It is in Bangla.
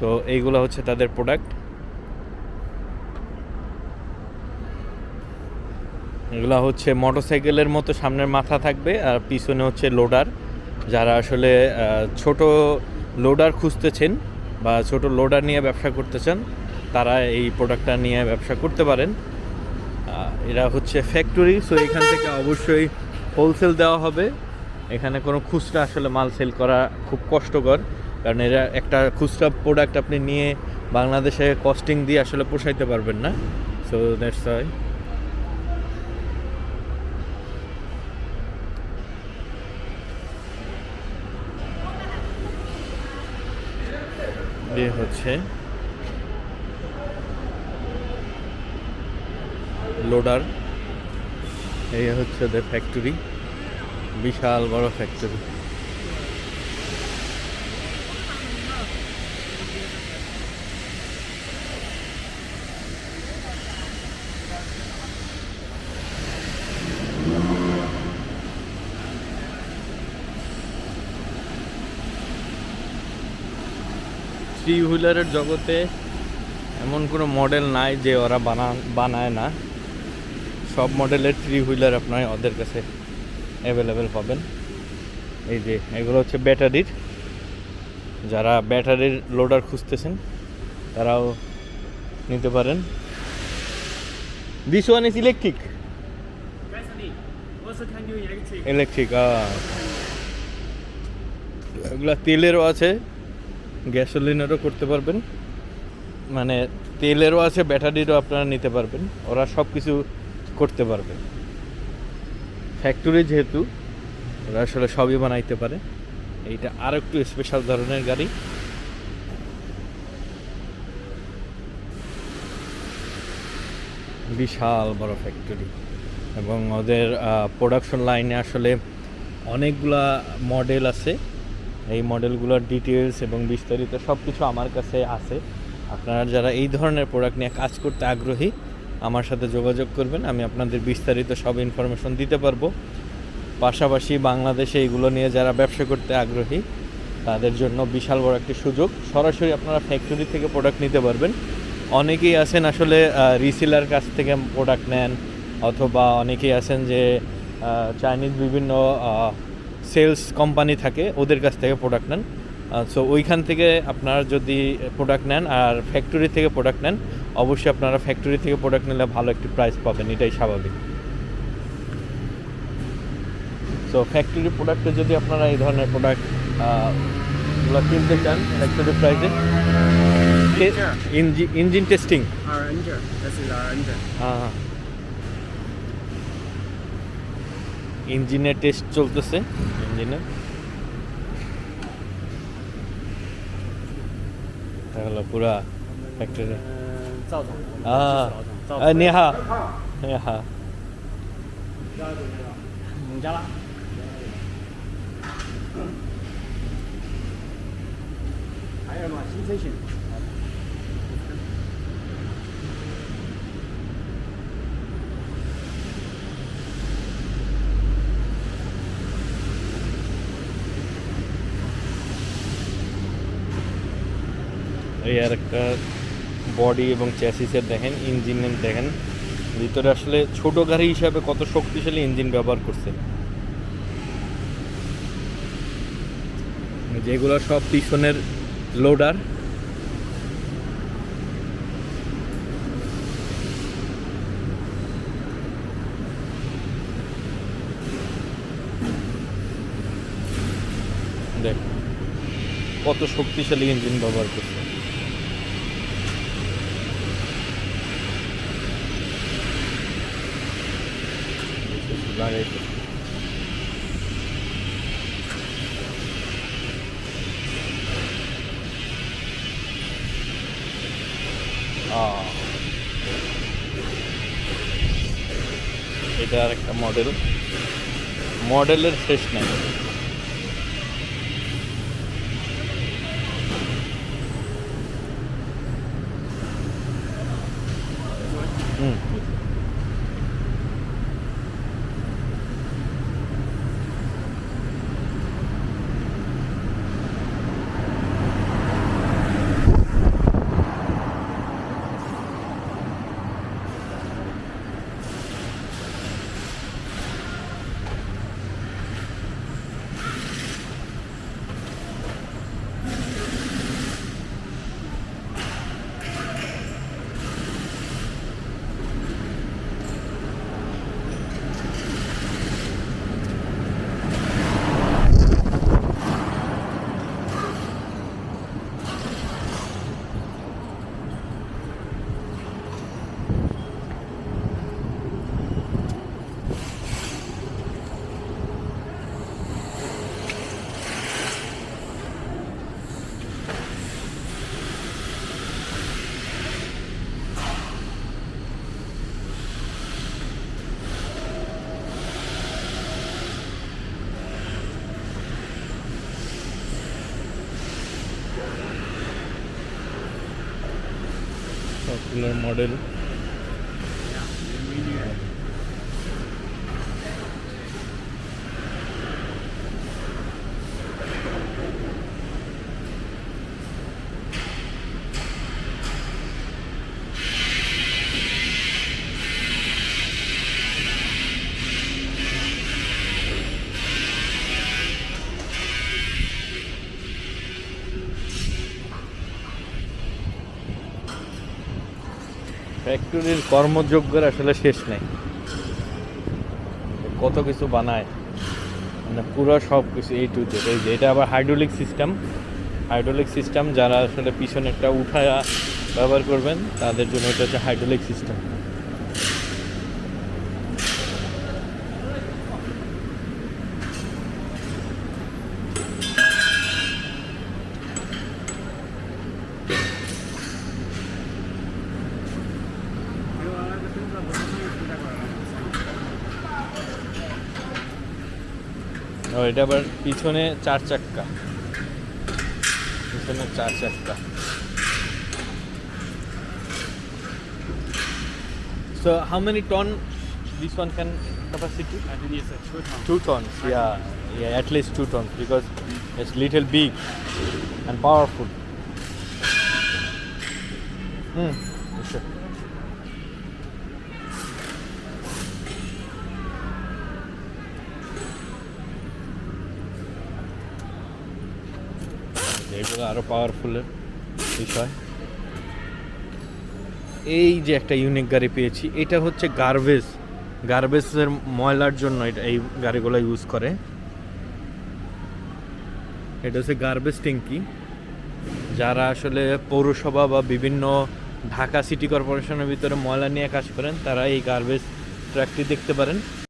সো এইগুলো হচ্ছে তাদের প্রোডাক্ট এগুলো হচ্ছে মোটরসাইকেলের মতো সামনের মাথা থাকবে আর পিছনে হচ্ছে লোডার যারা আসলে ছোট লোডার খুঁজতেছেন বা ছোট লোডার নিয়ে ব্যবসা করতে চান তারা এই প্রোডাক্টটা নিয়ে ব্যবসা করতে পারেন। এরা হচ্ছে ফ্যাক্টরি সো এখান থেকে অবশ্যই হোলসেল দেওয়া হবে। এখানে কোনো খুচরা আসলে মাল সেল করা খুব কষ্টকর, কারণ এরা একটা খুচরা প্রোডাক্ট আপনি নিয়ে বাংলাদেশে কস্টিং দিয়ে আসলে পোষাইতে পারবেন না। সো দ্যাটস এ হচ্ছে লোডার এই হচ্ছে ওদের ফ্যাক্টরি বিশাল বড় ফ্যাক্টরি থ্রি হুইলারের জগতে এমন কোনো মডেল নাই যে ওরা বানা, বানায় না। সব মডেলের থ্রি হুইলার আপনার ওদের কাছে। অ্যাভেলেবেল পাবেন। এই যে, এগুলো হচ্ছে ব্যাটারির। যারা ব্যাটারির লোডার খুঁজতেছেন, তারাও নিতে পারেন। This one is electric. Electric এগুলো তেলেরও আছে গ্যাসোলিনেরও করতে পারবেন। মানে তেলেরও আছে, ব্যাটারিরও আপনারা নিতে পারবেন। ওরা সব কিছু করতে পারবে। ফ্যাক্টরি যেহেতু, ওরা আসলে সবই বানাইতে পারে। এইটা আর একটু স্পেশাল ধরনের গাড়ি। বিশাল বড় ফ্যাক্টরি এবং ওদের প্রোডাকশন লাইনে আসলে অনেকগুলা মডেল আছে। এই মডেলগুলোর ডিটেলস এবং বিস্তারিত সব কিছু আমার কাছে আছে। আপনারা যারা এই ধরনের প্রোডাক্ট নিয়ে কাজ করতে আগ্রহী আমার সাথে যোগাযোগ করবেন, আমি আপনাদের বিস্তারিত সব ইনফরমেশন দিতে পারব। পাশাপাশি বাংলাদেশে এইগুলো নিয়ে যারা ব্যবসা করতে আগ্রহী, তাদের জন্য বিশাল বড় একটি সুযোগ। সরাসরি আপনারা ফ্যাক্টরি থেকে প্রোডাক্ট নিতে পারবেন। অনেকেই আছেন আসলে রিসেলার কাছ থেকে প্রোডাক্ট নেন, অথবা অনেকেই আছেন যে চাইনিজ বিভিন্ন সেলস কোম্পানি থাকে, ওদের কাছ থেকে প্রোডাক্ট নেন। সো ওইখান থেকে আপনারা যদি প্রোডাক্ট নেন আর ফ্যাক্টরি থেকে প্রোডাক্ট নেন অবশ্যই আপনারা ফ্যাক্টরি থেকে প্রোডাক্ট নিলে ভালো একটি প্রাইস পাবেন এটাই স্বাভাবিক। সো ফ্যাক্টরি প্রোডাক্টে যদি আপনারা এই ধরনের প্রোডাক্টগুলো কিনতে চান ফ্যাক্টরি প্রাইসে ইঞ্জিন টেস্টিং engine. হ্যাঁ ইঞ্জিনের টেস্ট চলতেছে ইঞ্জিনে হলো পুরা ফ্যাক্টরি 呃，赵总。 আহ 赵 আহ, 你好你好你家啦。还有嘛，新车型。 এই আর একটা বডি এবং চ্যাসিসের দেখেন ইঞ্জিনের দেখেন। ভিতরে আসলে ছোট গাড়ি হিসাবে কত শক্তিশালী ইঞ্জিন ব্যবহার করছে। যেগুলো সব পিছনের লোডার দেখ, কত শক্তিশালী ইঞ্জিন ব্যবহার করছে। লাগাইছে আহ। এটা আর একটা মডেল মডেলের মডেল ফ্যাক্টরির কর্মযোগ্যের আসলে শেষ নেই। কত কিছু বানায়। মানে পুরো সব কিছু এই টু এই যে, এটা আবার হাইড্রোলিক সিস্টেম হাইড্রোলিক সিস্টেম যারা আসলে পিছনে একটা উঠা ব্যবহার করবেন, তাদের জন্য এটা হচ্ছে হাইড্রোলিক সিস্টেম এটা আবার পিছনে চার চাক্কা পিছনে চার চাক্কা So how many ton this one can capacity? I think it's a two ton. Two tons, yeah, yeah, at least two tons because it's little big and powerful. Hmm. sure. এগুলো আরও পাওয়ারফুলের বিষয়। এই যে একটা ইউনিক গাড়ি পেয়েছি, এটা হচ্ছে গার্বেজ গার্বেজের ময়লার জন্য এটা এই গাড়িগুলো ইউজ করে। এটা হচ্ছে গার্বেজ ট্যাঙ্কি যারা আসলে পৌরসভা বা বিভিন্ন ঢাকা সিটি কর্পোরেশনের ভিতরে ময়লা নিয়ে কাজ করেন, তারা এই গার্বেজ ট্র্যাকটি দেখতে পারেন।